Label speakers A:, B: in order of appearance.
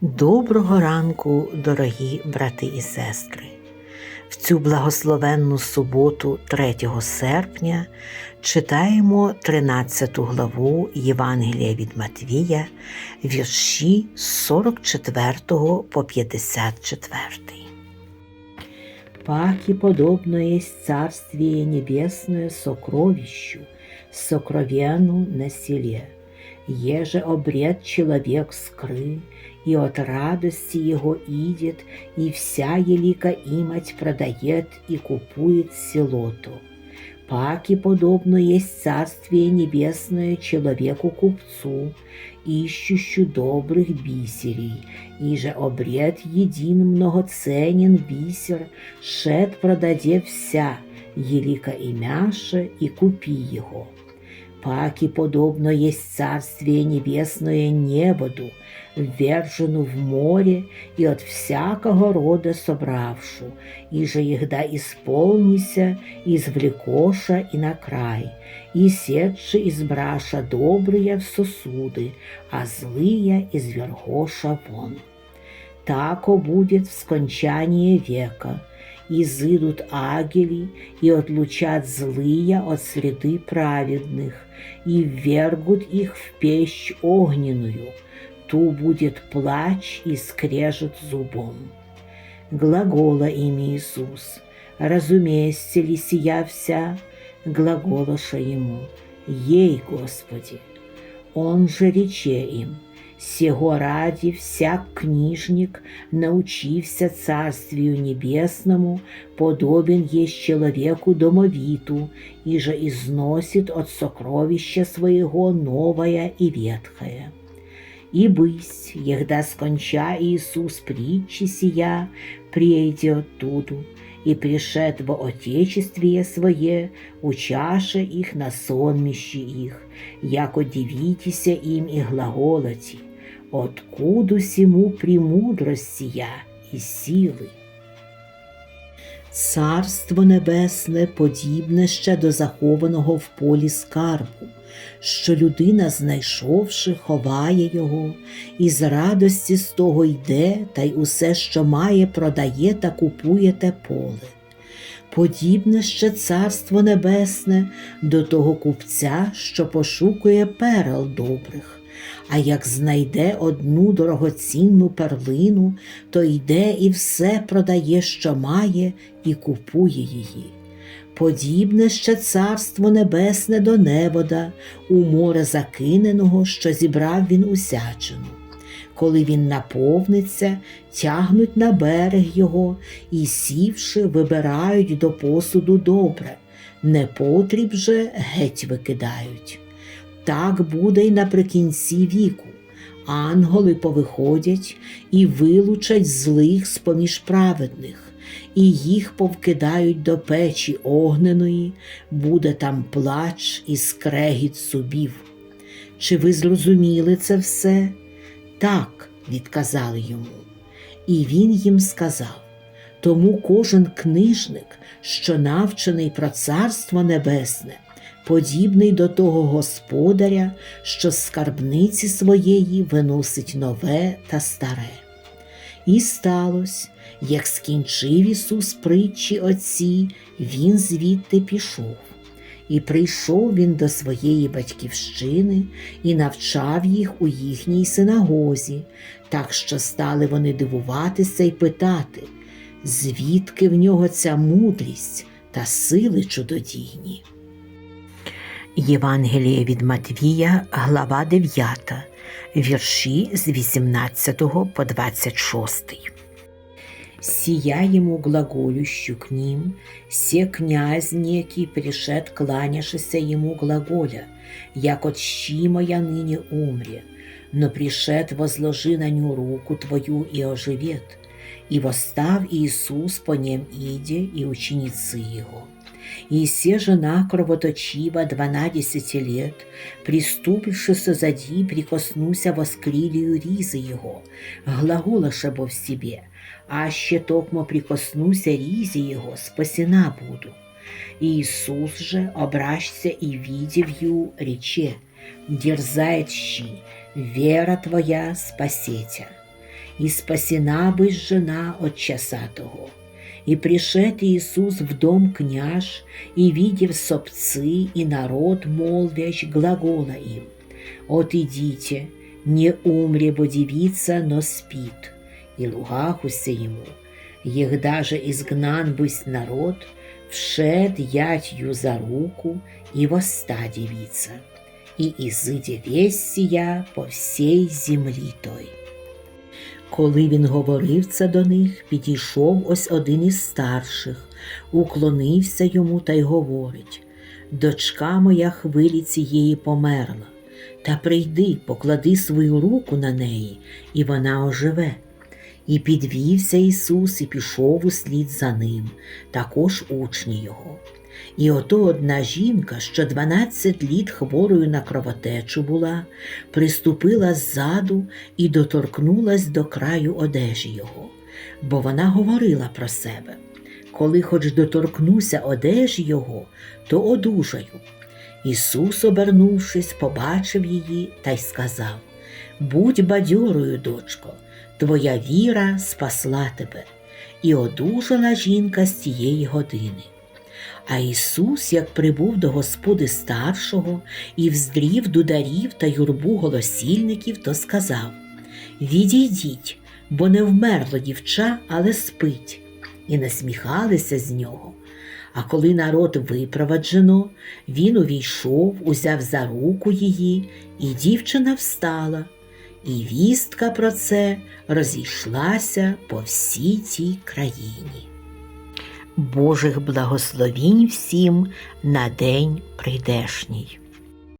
A: Доброго ранку, дорогі брати і сестри! В цю благословенну суботу, 3 серпня, читаємо 13 главу Євангелія від Матвія, вірші з 44 по 54. Паки подобно есть Царствие Небесное сокровищу, сокровенну на селе. Еже обред человек скры, и от радости его идет, и вся елика имать продает и купует селоту. Паки подобно есть Царствие Небесное человеку-купцу, ищущу добрых бисерей, и же обред един многоценен бисер, шед продаде вся, елика имяша, и купи его Паки подобно есть Царствие Небесное небоду, ввержену в море и от всякого рода собравшу, и же егда исполнися, извлекоша и на край, и сетши избраша добрые в сосуды, а злые извергоша вон. Тако будет в скончании века, и зыдут ангели, и отлучат злые от среды праведных, и ввергут их в пещь огненную, ту будет плач и скрежет зубом. Глагола им Иисус, разумеется ли сия вся, глаголоша ему, ей, Господи. Он же рече им, Сего ради всяк книжник, научився Царствию Небесному, подобен есть человеку домовиту, и же износит от сокровища своего новое и ветхое. И бысь, егда сконча Иисус притчи сия, придет туду, и пришед во Отечествие свое, учаше их на сонмище их, яко дивитеся им и глаголати, откуду сему премудрость сия и силы. Царство Небесне подібне ще до захованого в полі скарбу, що людина, знайшовши, ховає його, і з радості з того йде, та й усе, що має, продає та купує те поле. Подібне ще Царство Небесне до того купця, що пошукує перел добрих. А як знайде одну дорогоцінну перлину, то йде і все продає, що має, і купує її. Подібне ще царство небесне до небода, у море закиненого, що зібрав він усячину. Коли він наповниться, тягнуть на берег його і, сівши, вибирають до посуду добре, непотріб же геть викидають. Так буде й наприкінці віку. Ангели повиходять і вилучать злих з поміж праведних, і їх повкидають до печі огненої, буде там плач і скрегіт зубів. Чи ви зрозуміли це все? Так, відказали йому. І він їм сказав тому кожен книжник, що навчений про Царство Небесне, подібний до того господаря, що з скарбниці своєї виносить нове та старе. І сталося, як скінчив Ісус притчі отці, Він звідти пішов. І прийшов він до своєї батьківщини і навчав їх у їхній синагозі, так що стали вони дивуватися й питати, звідки в нього ця мудрість та сили чудодійні. Євангеліє від Матвія, глава 9, вірші з 18 по 26. Сия ему глаголющу к ним, се князь некий пришед кланяшися ему глаголя, як отщи моя ныне умре, но пришед возложи на ню руку твою и оживет. И восстав Иисус по нем иде и ученицы его. И се жена кровоточива дванадесяти лет, приступивши созади, прикоснуся воскрилию ризы его, глаголаша бо в себе, аще токмо прикоснуся ризе его, спасена буду. Иисус же, обращся и видев ю, рече, дерзает щи, вера твоя спасетя. и спасена быть жена от часа того. И пришед Иисус в дом княж, и видев собцы и народ, молвящ, глагола им, «От идите, не умре, бо девица, но спит». И лугахуся ему, егда же изгнан бысть народ, вшед ятью за руку, и воста девица, и изыде весть сия по всей землі той. Коли він говорив це до них, підійшов ось один із старших, уклонився йому та й говорить Дочка моя хвилі цієї померла, та прийди, поклади свою руку на неї, і вона оживе. І підвівся Ісус і пішов услід за ним, також учні його. І ото одна жінка, що дванадцять літ хворою на кровотечу була, приступила ззаду і доторкнулась до краю одежі його, бо вона говорила про себе. Коли хоч доторкнуся одежі його, то одужаю. Ісус, обернувшись, побачив її та й сказав: Будь бадьорою, дочко, твоя віра спасла тебе, і одужала жінка з тієї години. А Ісус, як прибув до господи старшого і вздрів дударів та юрбу голосільників, то сказав Відійдіть, бо не вмерло дівча, але спить, і насміхалися з нього. А коли народ випроваджено, він увійшов, узяв за руку її, і дівчина встала, і вістка про це розійшлася по всій тій країні. Божих благословінь всім на день прийдешній.